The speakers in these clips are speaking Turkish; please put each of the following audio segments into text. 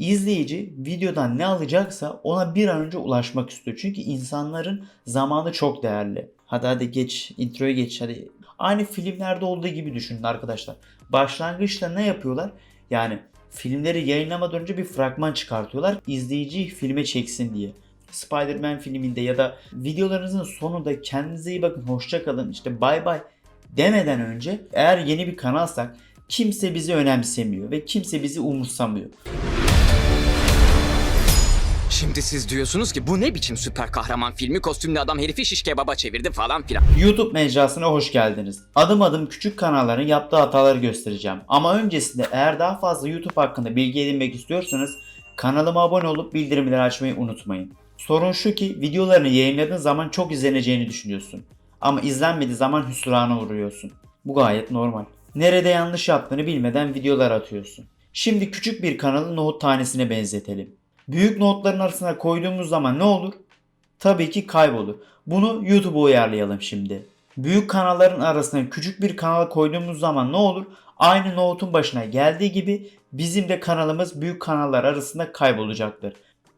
İzleyici videodan ne alacaksa ona bir an önce ulaşmak istiyor. Çünkü insanların zamanı çok değerli. Hadi hadi geç, introya geç hadi. Aynı filmlerde olduğu gibi düşünün arkadaşlar. Başlangıçta ne yapıyorlar? Yani filmleri yayınlamadan önce bir fragman çıkartıyorlar. İzleyiciyi filme çeksin diye. Spider-Man filminde ya da videolarınızın sonunda kendinize iyi bakın, hoşça kalın, işte bay bay demeden önce eğer yeni bir kanalsak kimse bizi önemsemiyor ve kimse bizi umursamıyor. Şimdi siz diyorsunuz ki bu ne biçim süper kahraman filmi kostümlü adam herifi şiş kebaba çevirdi falan filan. YouTube mecrasına hoş geldiniz. Adım adım küçük kanalların yaptığı hataları göstereceğim. Ama öncesinde eğer daha fazla YouTube hakkında bilgi edinmek istiyorsanız kanalıma abone olup bildirimleri açmayı unutmayın. Sorun şu ki videolarını yayınladığın zaman çok izleneceğini düşünüyorsun. Ama izlenmediği zaman hüsrana uğruyorsun. Bu gayet normal. Nerede yanlış yaptığını bilmeden videolar atıyorsun. Şimdi küçük bir kanalı nohut tanesine benzetelim. Büyük notların arasına koyduğumuz zaman ne olur? Tabii ki kaybolur. Bunu YouTube'a uyarlayalım şimdi. Büyük kanalların arasına küçük bir kanal koyduğumuz zaman ne olur? Aynı nohutun başına geldiği gibi bizim de kanalımız büyük kanallar arasında kaybolacaktır.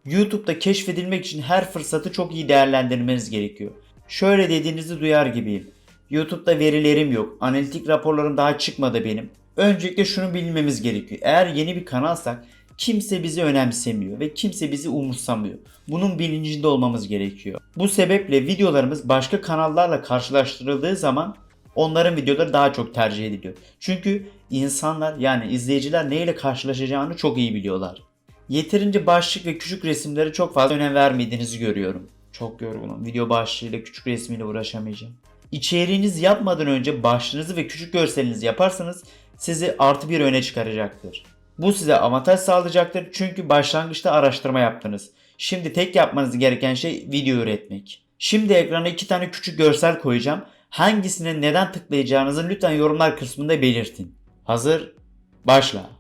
YouTube'da keşfedilmek için her fırsatı çok iyi değerlendirmeniz gerekiyor. Şöyle dediğinizi duyar gibiyim. YouTube'da verilerim yok. Analitik raporlarım daha çıkmadı benim. Öncelikle şunu bilmemiz gerekiyor. Eğer yeni bir kanalsak kimse bizi önemsemiyor ve kimse bizi umursamıyor. Bunun bilincinde olmamız gerekiyor. Bu sebeple videolarımız başka kanallarla karşılaştırıldığı zaman onların videoları daha çok tercih ediliyor. Çünkü insanlar yani izleyiciler neyle karşılaşacağını çok iyi biliyorlar. Yeterince başlık ve küçük resimlere çok fazla önem vermediğinizi görüyorum. Çok yorgunum. Video başlığıyla küçük resmiyle uğraşamayacağım. İçeriğiniz yapmadan önce başlığınızı ve küçük görselinizi yaparsanız sizi artı bir öne çıkaracaktır. Bu size avantaj sağlayacaktır çünkü başlangıçta araştırma yaptınız. Şimdi tek yapmanız gereken şey video üretmek. Şimdi ekrana iki tane küçük görsel koyacağım. Hangisine neden tıklayacağınızı lütfen yorumlar kısmında belirtin. Hazır? Başla.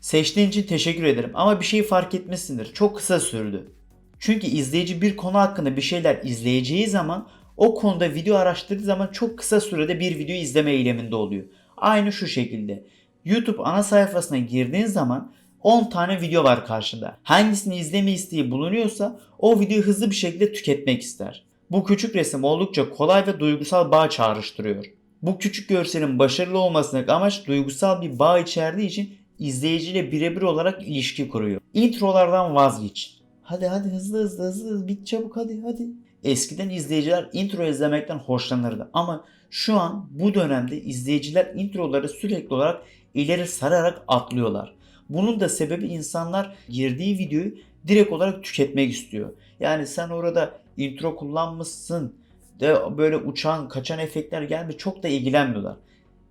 Seçtiğin için teşekkür ederim ama bir şeyi fark etmişsindir. Çok kısa sürdü. Çünkü izleyici bir konu hakkında bir şeyler izleyeceği zaman o konuda video araştırdığı zaman çok kısa sürede bir video izleme eyleminde oluyor. Aynı şu şekilde. YouTube ana sayfasına girdiğin zaman 10 tane video var karşında. Hangisini izleme isteği bulunuyorsa o videoyu hızlı bir şekilde tüketmek ister. Bu küçük resim oldukça kolay ve duygusal bağ çağrıştırıyor. Bu küçük görselin başarılı olmasındaki amaç duygusal bir bağ içerdiği için izleyiciyle birebir olarak ilişki kuruyor. Introlardan vazgeç. Hadi hadi hızlı hızlı hızlı hızlı bit çabuk hadi hadi. Eskiden izleyiciler intro izlemekten hoşlanırdı ama şu an bu dönemde izleyiciler introları sürekli olarak ileri sararak atlıyorlar. Bunun da sebebi insanlar girdiği videoyu direkt olarak tüketmek istiyor. Yani sen orada intro kullanmışsın de böyle uçan kaçan efektler gelmiş çok da ilgilenmiyorlar.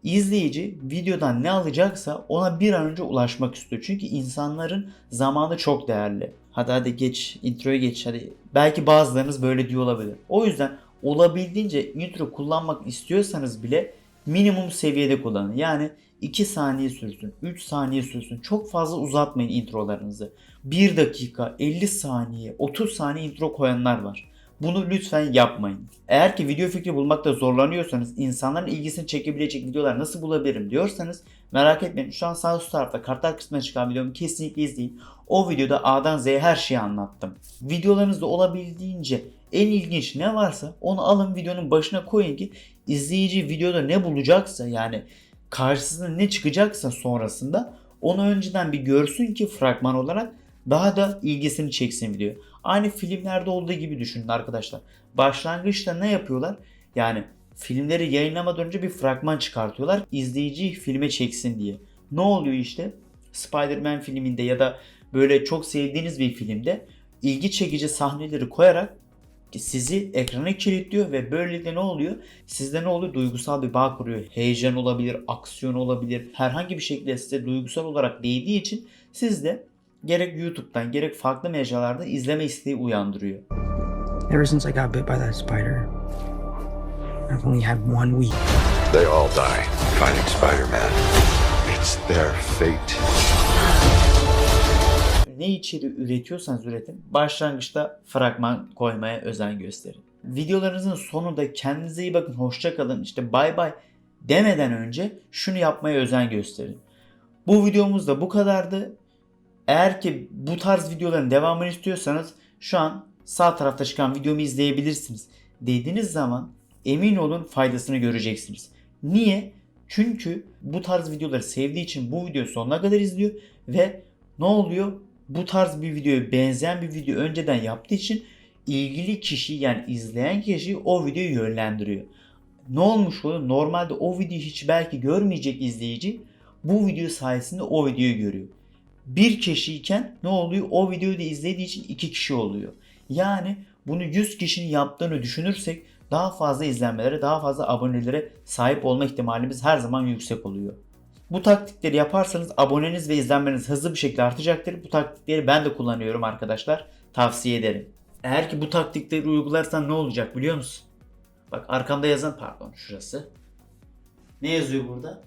İzleyici videodan ne alacaksa ona bir an önce ulaşmak istiyor. Çünkü insanların zamanı çok değerli. Hadi hadi geç introya geç hadi. Belki bazılarınız böyle diyor olabilir. O yüzden olabildiğince intro kullanmak istiyorsanız bile minimum seviyede kullanın. Yani 2 saniye sürsün, 3 saniye sürsün. Çok fazla uzatmayın introlarınızı. 1 dakika, 50 saniye, 30 saniye intro koyanlar var. Bunu lütfen yapmayın. Eğer ki video fikri bulmakta zorlanıyorsanız, insanların ilgisini çekebilecek videolar nasıl bulabilirim diyorsanız merak etmeyin. Şu an sağ üst tarafta kartlar kısmına çıkan videomu kesinlikle izleyin. O videoda A'dan Z'ye her şeyi anlattım. Videolarınızda olabildiğince en ilginç ne varsa onu alın videonun başına koyun ki izleyici videoda ne bulacaksa yani karşısına ne çıkacaksa sonrasında onu önceden bir görsün ki fragman olarak daha da ilgisini çeksin video. Aynı filmlerde olduğu gibi düşünün arkadaşlar. Başlangıçta ne yapıyorlar? Yani filmleri yayınlamadan önce bir fragman çıkartıyorlar. İzleyiciyi filme çeksin diye. Ne oluyor işte? Spider-Man filminde ya da böyle çok sevdiğiniz bir filmde ilgi çekici sahneleri koyarak sizi ekrana kilitliyor ve böylelikle ne oluyor? Sizde ne oluyor? Duygusal bir bağ kuruyor. Heyecan olabilir, aksiyon olabilir. Herhangi bir şekilde size duygusal olarak değdiği için sizde gerek YouTube'dan gerek farklı mecralarda izleme isteği uyandırıyor. Ever since I got bit by that spider, I've only had one week. They all die fighting Spider-Man. It's their fate. Ne içeriği üretiyorsanız üretin başlangıçta fragman koymaya özen gösterin. Videolarınızın sonunda kendinize iyi bakın hoşça kalın işte bay bay demeden önce şunu yapmaya özen gösterin. Bu videomuz da bu kadardı. Eğer ki bu tarz videoların devamını istiyorsanız şu an sağ tarafta çıkan videomu izleyebilirsiniz. Dediğiniz zaman emin olun faydasını göreceksiniz. Niye? Çünkü bu tarz videoları sevdiği için bu videoyu sonuna kadar izliyor ve ne oluyor? Bu tarz bir videoya benzeyen bir video önceden yaptığı için ilgili kişi yani izleyen kişi o videoyu yönlendiriyor. Ne olmuş oluyor? Normalde o videoyu hiç belki görmeyecek izleyici bu video sayesinde o videoyu görüyor. Bir kişiyken ne oluyor? O videoyu da izlediği için iki kişi oluyor. Yani bunu 100 kişinin yaptığını düşünürsek daha fazla izlenmelere, daha fazla abonelere sahip olma ihtimalimiz her zaman yüksek oluyor. Bu taktikleri yaparsanız aboneniz ve izlenmeniz hızlı bir şekilde artacaktır. Bu taktikleri ben de kullanıyorum arkadaşlar. Tavsiye ederim. Eğer ki bu taktikleri uygularsan ne olacak biliyor musun? Bak arkamda yazan pardon şurası. Ne yazıyor burada?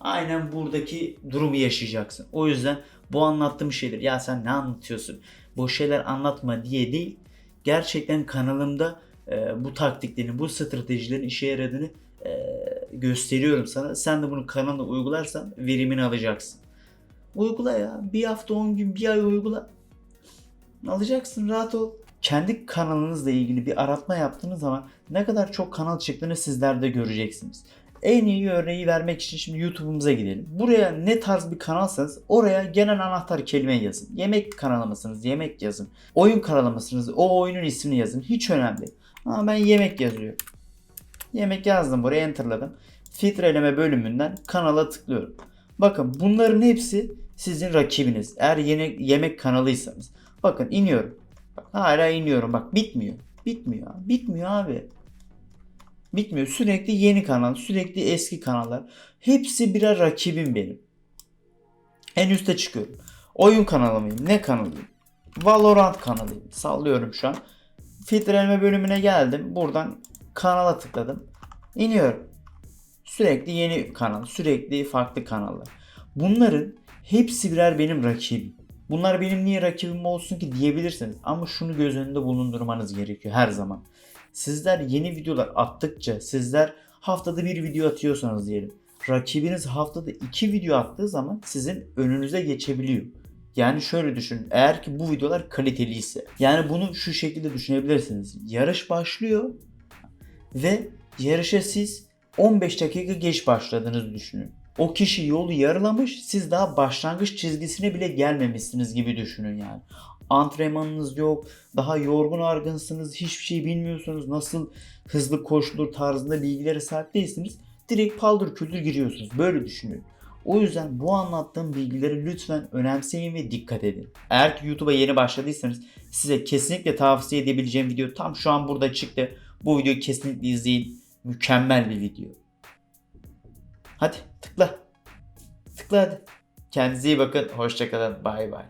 Aynen buradaki durumu yaşayacaksın. O yüzden bu anlattığım şeyler ya sen ne anlatıyorsun? Boş şeyler anlatma diye değil. Gerçekten kanalımda e, bu taktiklerin, bu stratejilerin işe yaradığını e, gösteriyorum sana. Sen de bunu kanalda uygularsan verimini alacaksın. Uygula ya. Bir hafta 10 gün, bir ay uygula. Alacaksın rahat ol. Kendi kanalınızla ilgili bir aratma yaptığınız zaman ne kadar çok kanal çıktığını sizler de göreceksiniz. En iyi örneği vermek için şimdi YouTube'umuza gidelim. Buraya ne tarz bir kanalsanız oraya genel anahtar kelime yazın. Yemek kanalı mısınız? Yemek yazın. Oyun kanalı mısınız? O oyunun ismini yazın. Hiç önemli. Ama ben yemek yazıyorum. Yemek yazdım buraya enterladım. Filtreleme bölümünden kanala tıklıyorum. Bakın bunların hepsi sizin rakibiniz. Eğer yeni yemek kanalıysanız. Bakın iniyorum. Bak, hala iniyorum. Bak bitmiyor. Bitmiyor. Bitmiyor abi. Bitmiyor. Sürekli yeni kanal, sürekli eski kanallar. Hepsi birer rakibim benim. En üste çıkıyorum. Oyun kanalı mıyım? Ne kanalıyım? Valorant kanalıyım. Sallıyorum şu an. Filtreleme bölümüne geldim. Buradan kanala tıkladım. İniyorum. Sürekli yeni kanal, sürekli farklı kanallar. Bunların hepsi birer benim rakibim. Bunlar benim niye rakibim olsun ki diyebilirsiniz. Ama şunu göz önünde bulundurmanız gerekiyor her zaman. Sizler yeni videolar attıkça, sizler haftada bir video atıyorsanız diyelim. Rakibiniz haftada iki video attığı zaman sizin önünüze geçebiliyor. Yani şöyle düşünün. Eğer ki bu videolar kaliteliyse. Yani bunu şu şekilde düşünebilirsiniz. Yarış başlıyor ve yarışa siz 15 dakika geç başladığınızı düşünün. O kişi yolu yarılamış, siz daha başlangıç çizgisine bile gelmemişsiniz gibi düşünün yani. Antrenmanınız yok, daha yorgun argınsınız, hiçbir şey bilmiyorsunuz, nasıl hızlı koşulur tarzında bilgilere sahip değilsiniz. Direkt paldır küldür giriyorsunuz. Böyle düşünün. O yüzden bu anlattığım bilgileri lütfen önemseyin ve dikkat edin. Eğer ki YouTube'a yeni başladıysanız size kesinlikle tavsiye edebileceğim video tam şu an burada çıktı. Bu videoyu kesinlikle izleyin. Mükemmel bir video. Hadi tıkla. Tıkla hadi. Kendinize iyi bakın. Hoşçakalın. Bay bay.